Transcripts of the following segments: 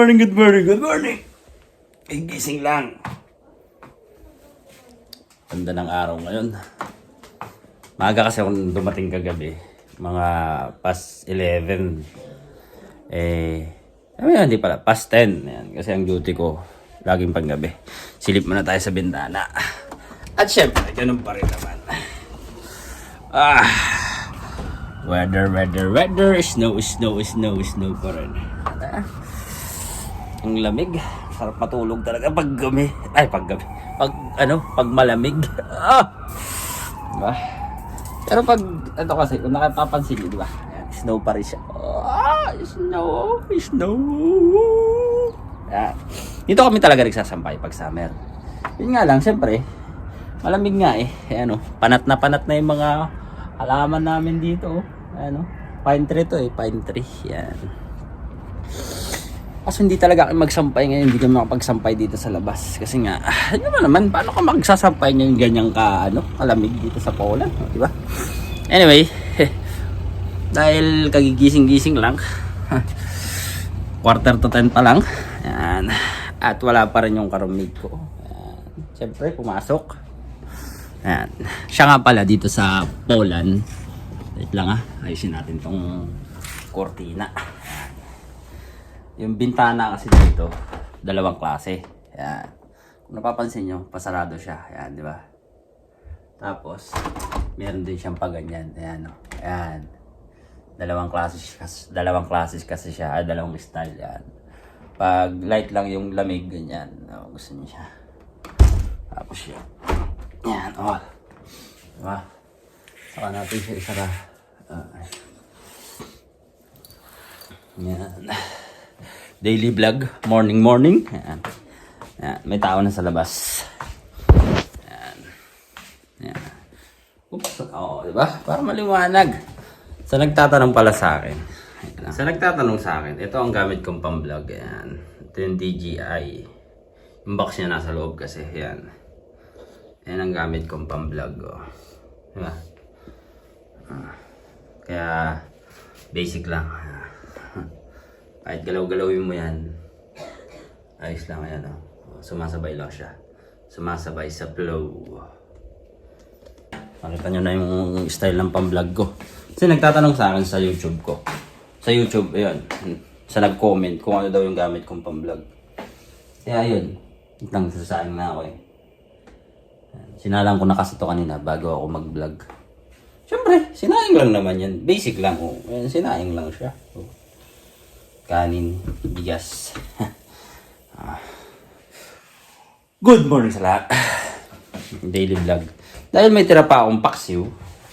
morning, good morning, good morning. Ay, gising lang. Ganda ng araw ngayon. Maaga kasi akong dumating kagabi. Mga past 11. Eh, ano yan, hindi pala, past 10. Ayan, kasi ang duty ko, laging panggabi. Silip muna tayo sa bintana. At syempre, ganun pa rin naman. Ah, weather, weather, weather, snow, snow, snow, snow pa rin. Ah, ang lamig. Sarap matulog talaga pag gabi. Ay, pag gabi. Pag, ano, pag malamig. Ah! Diba? Pero pag, ano kasi, kung nakapapansin niyo, di ba? Ayan, Snow pa rin siya. Ah! Snow! Snow! Ayan. Dito kami talaga nagsasampay pag summer. Yun nga lang, siyempre, malamig nga eh. Ayan o, panat na panat na yung mga halaman namin dito. oh. Ayan o, pine tree to eh, pine tree. Yan. Kaso hindi talaga kami magsampay ngayon, hindi kami makapagsampay dito sa labas. Kasi nga, ah, naman, paano ka magsasampay ngayon ganyang ka, ano, kalamig dito sa Poland, di ba? Anyway, dahil kagigising-gising lang, quarter to ten pa lang, yan, at wala pa rin yung karumig ko. Yan. Siyempre, pumasok. Yan. Siya nga pala dito sa Poland. Wait lang ah, ayusin natin tong kortina. Yung bintana kasi dito, dalawang klase. Yan. Kung napapansin nyo, pasarado siya. Yan, di ba? Tapos, meron din siyang paganyan. Ayan, oh. Ayan. Dalawang klase, dalawang klase kasi siya. Ah, dalawang style. Yan. Pag light lang yung lamig, ganyan. Oh, gusto niya siya. Tapos yun. Yan, oh. Diba? Saka natin siya isara. Ah. yan. Daily vlog. Morning, morning. Yan. Yan. May tao na sa labas. Yan. Yan. Oops. Oo, di ba? Para maliwanag. Sa nagtatanong pala sa akin. Ayan. Sa nagtatanong sa akin, ito ang gamit kong pang-vlog. Ayan. Ito yung DJI. Yung box niya nasa loob kasi. Ayan. Ayan ang gamit kong pang-vlog. Oh. Di ba? Ah. Kaya, basic lang. Kahit galaw-galawin mo yan, ayos lang yan. Oh. Sumasabay lang siya. Sumasabay sa flow. Makita nyo na yung style ng pang-vlog ko. Kasi nagtatanong sa akin sa YouTube ko. Sa YouTube, ayun. Sa nag-comment kung ano daw yung gamit kong pang-vlog. Kaya ayun. Nang sasayang na ako eh. Sinalang ko na kasi to kanina bago ako mag-vlog. Siyempre, sinaing lang naman yan. Basic lang. Oh. Sinaing lang siya. Oh. Kanin, bigas. Ah. Good morning sa lahat. Daily vlog. Dahil may tira pa akong paksiw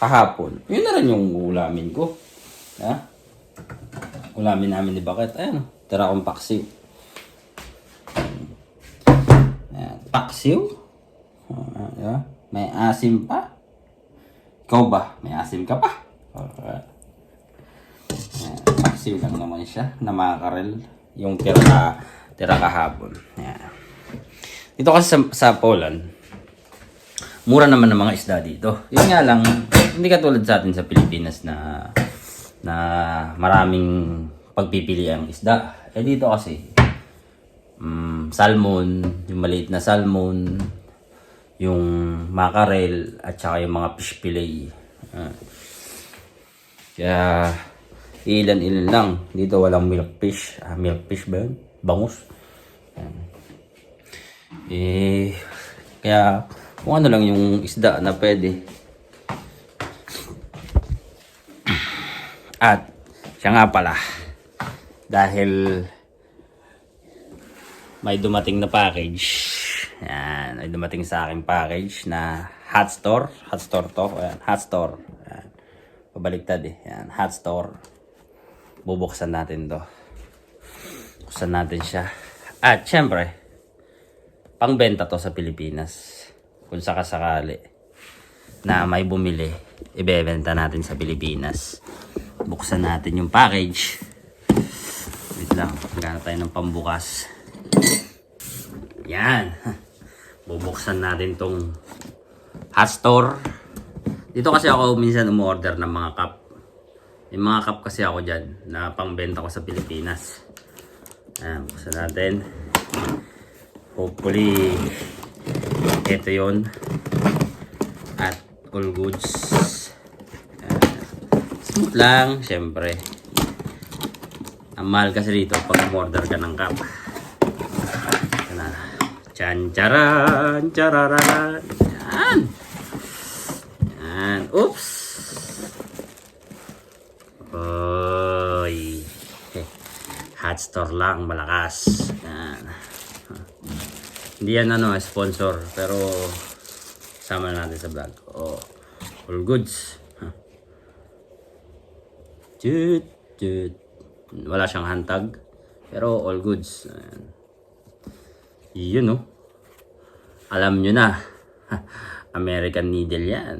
kahapon, yun na rin yung ulamin ko. Ha? Ulamin namin ni Bakit. Ayan, tira akong paksiw. Ayan, paksiw. Ah, diba? May asim pa. Ikaw ba? May asim ka pa? Alright. Ayan, paksiw lang naman siya na makarel. Yung tira, ka, tira kahapon. Ayan. Dito kasi sa, sa Poland, mura naman ng mga isda dito. Yun nga lang, hindi katulad sa atin sa Pilipinas na na maraming pagpipili ang isda. Eh dito kasi, mm, salmon, yung maliit na salmon, yung mackerel, at saka yung mga fish fillet. Ah. Kaya, ilan-ilan lang. Dito walang milkfish. Ah, milkfish ba yun? Bangus. Ayan. Eh, kaya, kung ano lang yung isda na pwede. At, siya nga pala, dahil may dumating na package. Yan, may dumating sa akin package na hot store. Hot store to. Ayan, hot store. Ayan. Pabaliktad eh. Yan, hot store. Bubuksan natin to. Buksan natin siya. At syempre, pangbenta to sa Pilipinas. Kung sakasakali na may bumili, ibebenta natin sa Pilipinas. Buksan natin yung package. Wait lang, maghanap tayo ng pambukas. Yan. Bubuksan natin tong hot store. Dito kasi ako minsan umorder ng mga cup. May mga cup kasi ako dyan na pangbenta ko sa Pilipinas. Ayan, buksan natin. Hopefully, ito yon At all goods. Ayan. Smooth lang, syempre. Ang mahal kasi dito pag order ka ng cup. Chan charan, chararan. Yan. Yan. Oops. Hot store lang, malakas. Yan. Hindi yan ano, sponsor. Pero, sama natin sa vlog. Oh, all goods. Tut, tut. Wala siyang hantag. Pero all goods. Ayan. Yun oh. Alam nyo na. American Needle yan.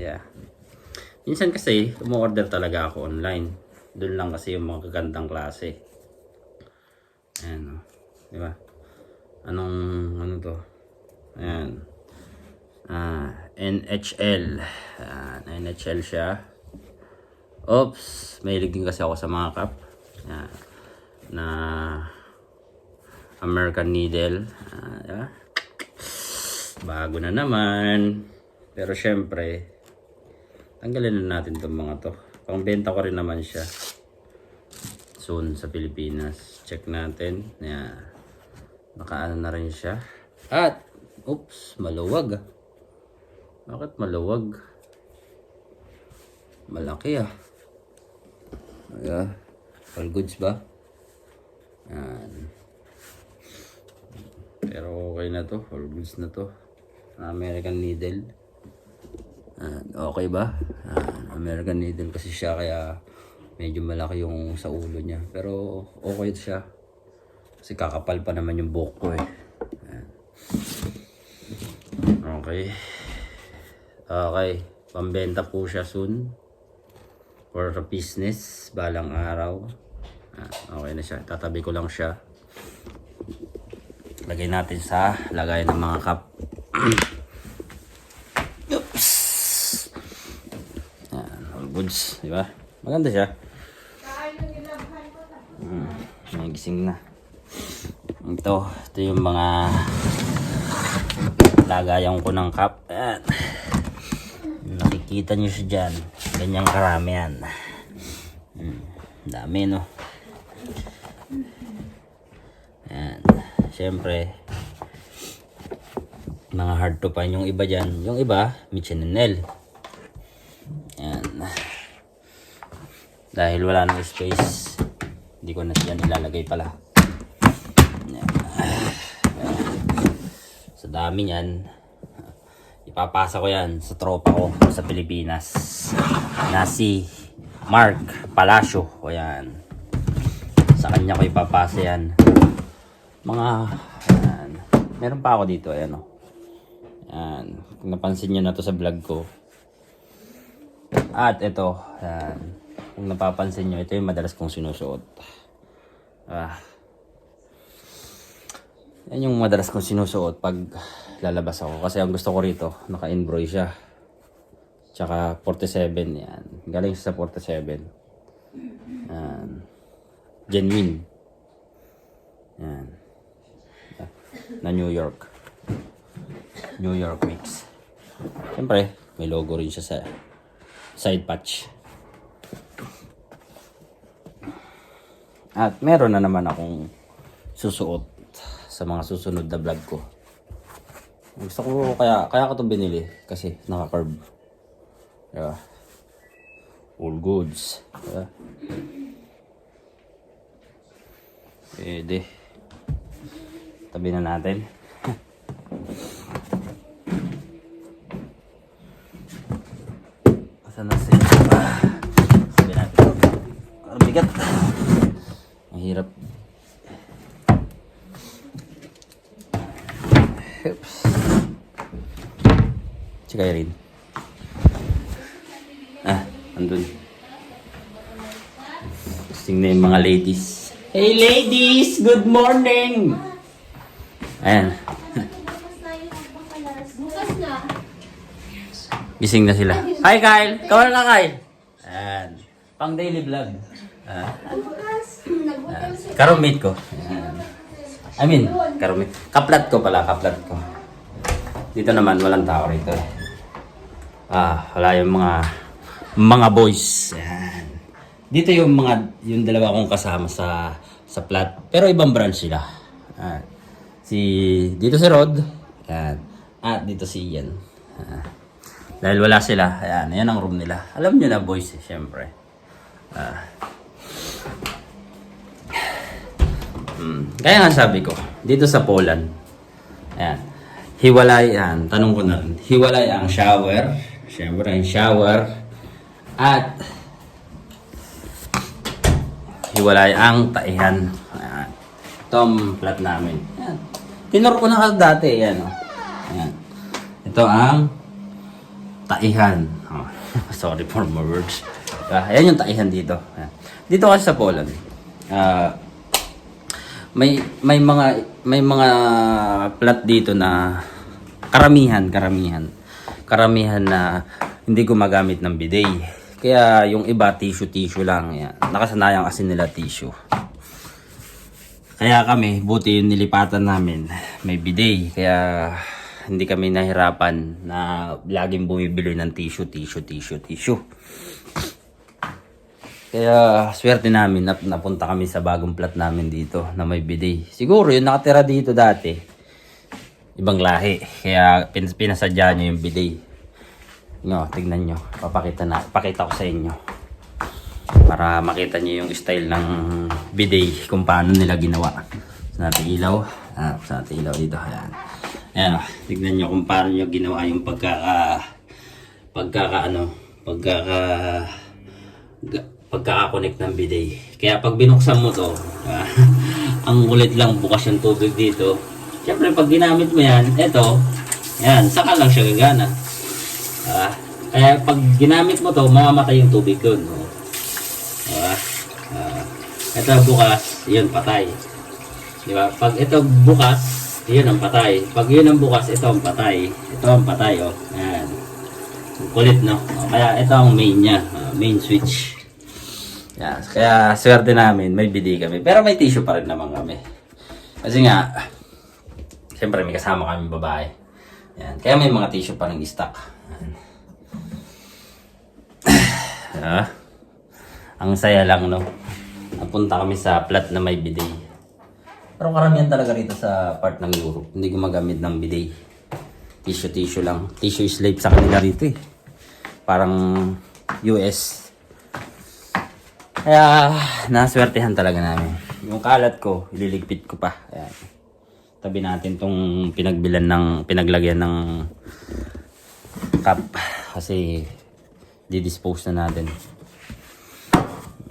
Yeah. Minsan kasi, umorder talaga ako online. Doon lang kasi yung mga gagandang klase. Ayan o. Di ba? Anong, ano to? Ayan. Ah, NHL. Ayan, NHL siya. Oops. Mahilig din kasi ako sa mga cup. Ayan. Na American Needle. Ah, di ba? Bago na naman. Pero syempre, tanggalin na natin itong mga to. Pangbenta ko rin naman siya. Soon sa Pilipinas. Check natin. Yan. Nakaano na rin siya. At, oops, maluwag. Bakit maluwag? Malaki ah. Ayan. All goods ba? Yan. Pero okay na to. All goods na to. American Needle. Ayan, okay ba? Ayan, American Needle kasi siya kaya medyo malaki yung sa ulo niya. Pero okay siya. Kasi kakapal pa naman yung buhok ko eh. Ayan. Okay. Okay. Pambenta po siya soon. For business. Balang araw. Ayan, okay na siya. Tatabi ko lang siya. Lagay natin sa lagay ng mga cup. Oops. Yan, all goods, di ba? Maganda siya. Hmm, may gising na. Ito, ito yung mga lagayan ko ng cup. Ayan. Nakikita nyo siya dyan. Ganyang karami yan. Hmm, dami no. Ayan. Siyempre, mga hard to find yung iba dyan. Yung iba, Michelin Ayan. Dahil wala nang space, hindi ko na siya nilalagay pala. Sa dami niyan, ipapasa ko yan sa tropa ko sa Pilipinas. Na si Mark Palacio. O yan. Sa kanya ko ipapasa yan. Mga, ayan. Meron pa ako dito, ayan o. Yan. Napansin nyo na to sa vlog ko. At ito. Yan. Kung napapansin nyo, ito yung madalas kong sinusuot. Ah. Yan yung madalas kong sinusuot pag lalabas ako. Kasi ang gusto ko rito, naka-embroy siya. Tsaka 47 yan. Galing sa 47. Yan. Genuine. Yan. Na New York. New York mix. Siyempre, may logo rin siya sa side patch. At meron na naman akong susuot sa mga susunod na vlog ko. Gusto ko, kaya, kaya ko ito binili kasi naka-curve. Diba? All goods. Diba? Pwede. Tabi na natin. Asan na si... Ah, sabi natin. Ang bigat. Ang hirap. Oops. Si Kyrene. Ah, andun. Gising na yung mga ladies. Hey ladies! Good morning! Ayan. Gising na sila. Hi Kyle! Kawal na Kyle! Ayan. Pang daily vlog. Ah. Nagbukas. karumate ko. Ayan. I mean, karumate. Kaplat ko pala, kaplat ko. Dito naman, walang tao rito. Ah, wala yung mga mga boys. Ayan. Dito yung mga yung dalawa kong kasama sa sa plat. Pero ibang branch sila. Ayan. Si dito si Rod. Ayan. At dito si Ian. Ah. Dahil wala sila. Ayan, ayan ang room nila. Alam niyo na boys, eh, syempre. Ah. Mm. Kaya nga sabi ko, dito sa Poland, ayan, hiwalay, yan, tanong ko na hiwalay ang shower, syempre ang shower, at hiwalay ang taihan. Ayan. Ito plat namin. Ayan. Tinor ko na kasi dati, yan o. Ayan. Ito ang taihan. Oh, sorry for my words. Ah, ayan yung taihan dito. Ayan. Dito kasi sa Poland, ah, may may mga may mga plat dito na karamihan karamihan karamihan na hindi gumagamit ng bidet. Kaya yung iba tissue tissue lang yan. Nakasanayan kasi nila tissue. Kaya kami, buti yung nilipatan namin, may bidet. Kaya hindi kami nahirapan na laging bumibili ng tissue, tissue, tissue, tissue. Kaya swerte namin na napunta kami sa bagong plat namin dito na may bidet. Siguro yung nakatira dito dati, ibang lahi. Kaya pin pinasadya nyo yung bidet. No, tignan nyo. Papakita na. Pakita ko sa inyo. Para makita nyo yung style ng bidet kung paano nila ginawa. Sa natin ilaw. Ah, sa natin ilaw dito. Ayan. Ayan. Tignan nyo kung paano nyo ginawa yung pagkaka... Pagkaka ano... Pagkaka ga- pagkakakonect ng bidet. Kaya pag binuksan mo to, ah, ang kulit lang bukas yung tubig dito. Siyempre pag ginamit mo yan, eto, yan, saka lang siya gagana. Ah, kaya pag ginamit mo to, mamamatay yung tubig dun. Oh. Ah, ah, ito bukas, yun patay. Di ba? Pag ito bukas, yun ang patay. Pag yun ang bukas, ito ang patay. Ito ang patay, oh. Yan. Ang Kulit, no? Kaya ito ang main niya. ah, main switch. Yan. Kaya swerte namin, may bidi kami. Pero may tissue pa rin naman kami. Kasi nga, siyempre may kasama kami babae. Yan. Kaya may mga tissue pa rin stock. Yan. Ah, ang saya lang, no? Napunta kami sa plat na may bidet. Pero karamihan talaga rito sa part ng Europe. Hindi gumagamit ng bidet. Tissue-tissue lang. Tissue slave sa kanila rito eh. Parang US. Kaya, naswertehan talaga namin. Yung kalat ko, ililigpit ko pa. Ayan. Tabi natin tong pinagbilan ng, pinaglagyan ng cup. Kasi, didispose na natin.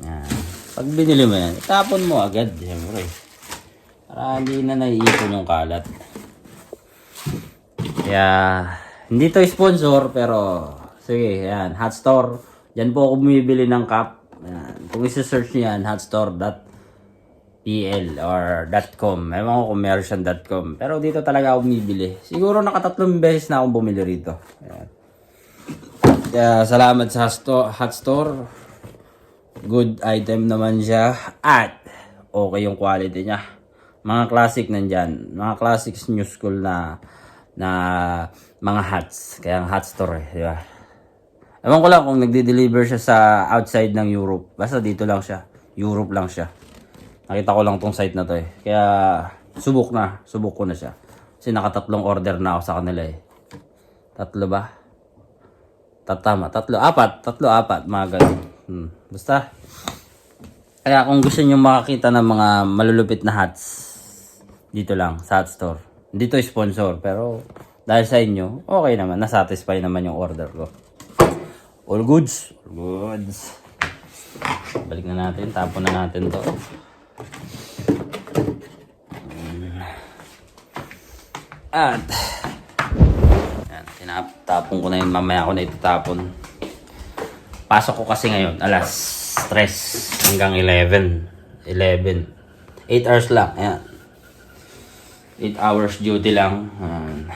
Yan. Pag binili mo yan, tapon mo agad, siyempre. Para hindi na naiipon yung kalat. Kaya, hindi to sponsor, pero, sige, yan, hot store. Yan po ako bumibili ng cup. Yan. Kung isa-search niyo yan, hotstore.pl or .com. Ewan ko kung siyang .com. Pero dito talaga ako bumibili. Siguro nakatatlong beses na akong bumili rito. Yan. Kaya salamat sa hot store. Good item naman siya. At okay yung quality niya. Mga classic nandyan. Mga classics new school na na mga hats. Kaya ang hot store eh. Di ba? Ewan ko lang kung nagde-deliver siya sa outside ng Europe. Basta dito lang siya. Europe lang siya. Nakita ko lang tong site na to eh. Kaya subok na. Subok ko na siya. Kasi nakatatlong order na ako sa kanila eh. Tatlo ba? Tatama, tatlo, apat, tatlo, apat, mga ganun. Hmm. Basta, kaya kung gusto nyo makakita ng mga malulupit na hats, dito lang, sa hot store. Hindi to sponsor, pero dahil sa inyo, okay naman, nasatisfy naman yung order ko. All goods, all goods. Balik na natin, tapon na natin to. Hmm. At, tinatapon ko na yun. Mamaya ko na itatapon. Pasok ko kasi ngayon, alas 3 hanggang 11. 11. 8 hours lang. Ayan. 8 hours duty lang. Ayan.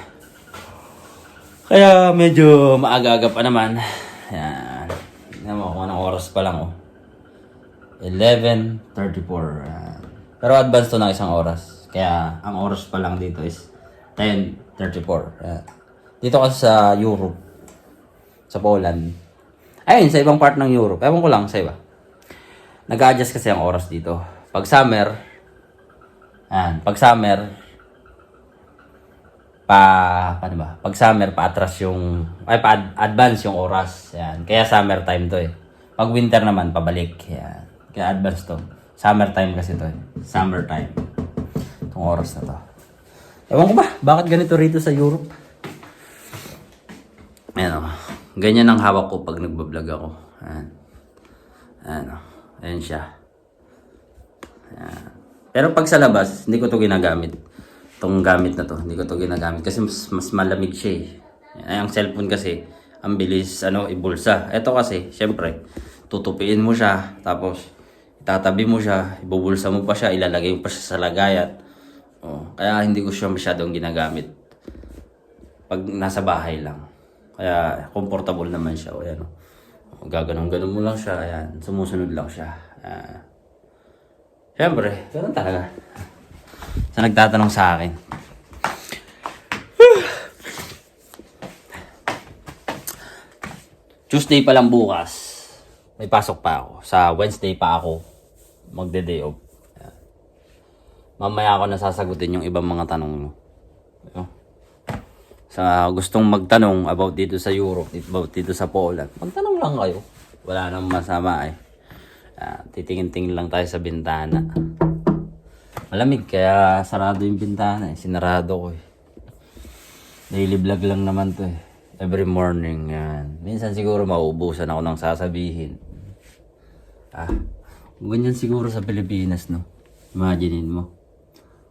Kaya medyo maaga-aga pa naman. Ayan. Tingnan mo kung oras pa lang oh. 11.34. Yan. Pero advance to ng isang oras. Kaya ang oras pa lang dito is 10.34. Yan. Dito kasi sa Europe. Sa Poland. Ayun, sa ibang part ng Europe. Ewan ko lang sa iba. Nag-adjust kasi ang oras dito. Pag summer, yan, pag summer, pa, paano ba? Pag summer, paatras yung, ay, pa-advance yung oras. Yan. Kaya summer time to eh. Pag winter naman, pabalik. Yan. Kaya advance to. Summer time kasi to eh. Summer time. Itong oras na to. Ewan ko ba, bakit ganito rito sa Europe? Ayan o. Ganyan ang hawak ko pag nagbablog ako. Ayan. Ayan o. Ayan siya. Ayan. Pero pag sa labas, hindi ko to ginagamit. Itong gamit na to, hindi ko to ginagamit. Kasi mas, mas malamig siya eh. Ay, ang cellphone kasi, ang bilis ano, ibulsa. Ito kasi, syempre, tutupiin mo siya, tapos itatabi mo siya, ibubulsa mo pa siya, ilalagay mo pa siya sa lagayan. Oh, kaya hindi ko siya masyadong ginagamit pag nasa bahay lang. Kaya comfortable naman siya. O yan. O, gaganon-ganon mo lang siya. Ayan. Sumusunod lang siya. Ayan. Siyempre, ganun talaga. Sa nagtatanong sa akin. Tuesday pa lang bukas. May pasok pa ako. Sa Wednesday pa ako magde-day off. Mamaya ako nasasagutin yung ibang mga tanong mo. Ayun sa gustong magtanong about dito sa Europe, about dito sa Poland, magtanong lang kayo. Wala nang masama eh. Ah, titingin-tingin lang tayo sa bintana. Malamig kaya sarado yung bintana eh. Sinarado ko eh. Daily vlog lang naman to eh. Every morning yan. Minsan siguro mauubusan ako ng sasabihin. Ah, ganyan siguro sa Pilipinas no. Imaginein mo.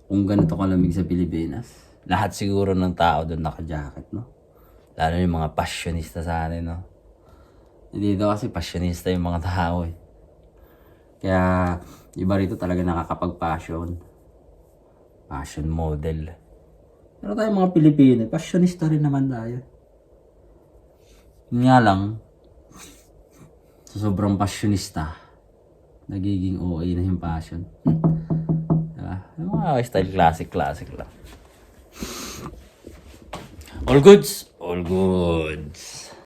Kung ganito kalamig sa Pilipinas lahat siguro ng tao doon naka-jacket, no? Lalo yung mga passionista sa atin, no? Dito kasi passionista yung mga tao, eh. Kaya, iba rito talaga nakakapag-passion. Passion model. Pero tayo mga Pilipino, passionista rin naman tayo. Yun nga lang, sa sobrang passionista, nagiging OA na yung passion. diba? Yung mga style classic-classic lang. All goods? All goods.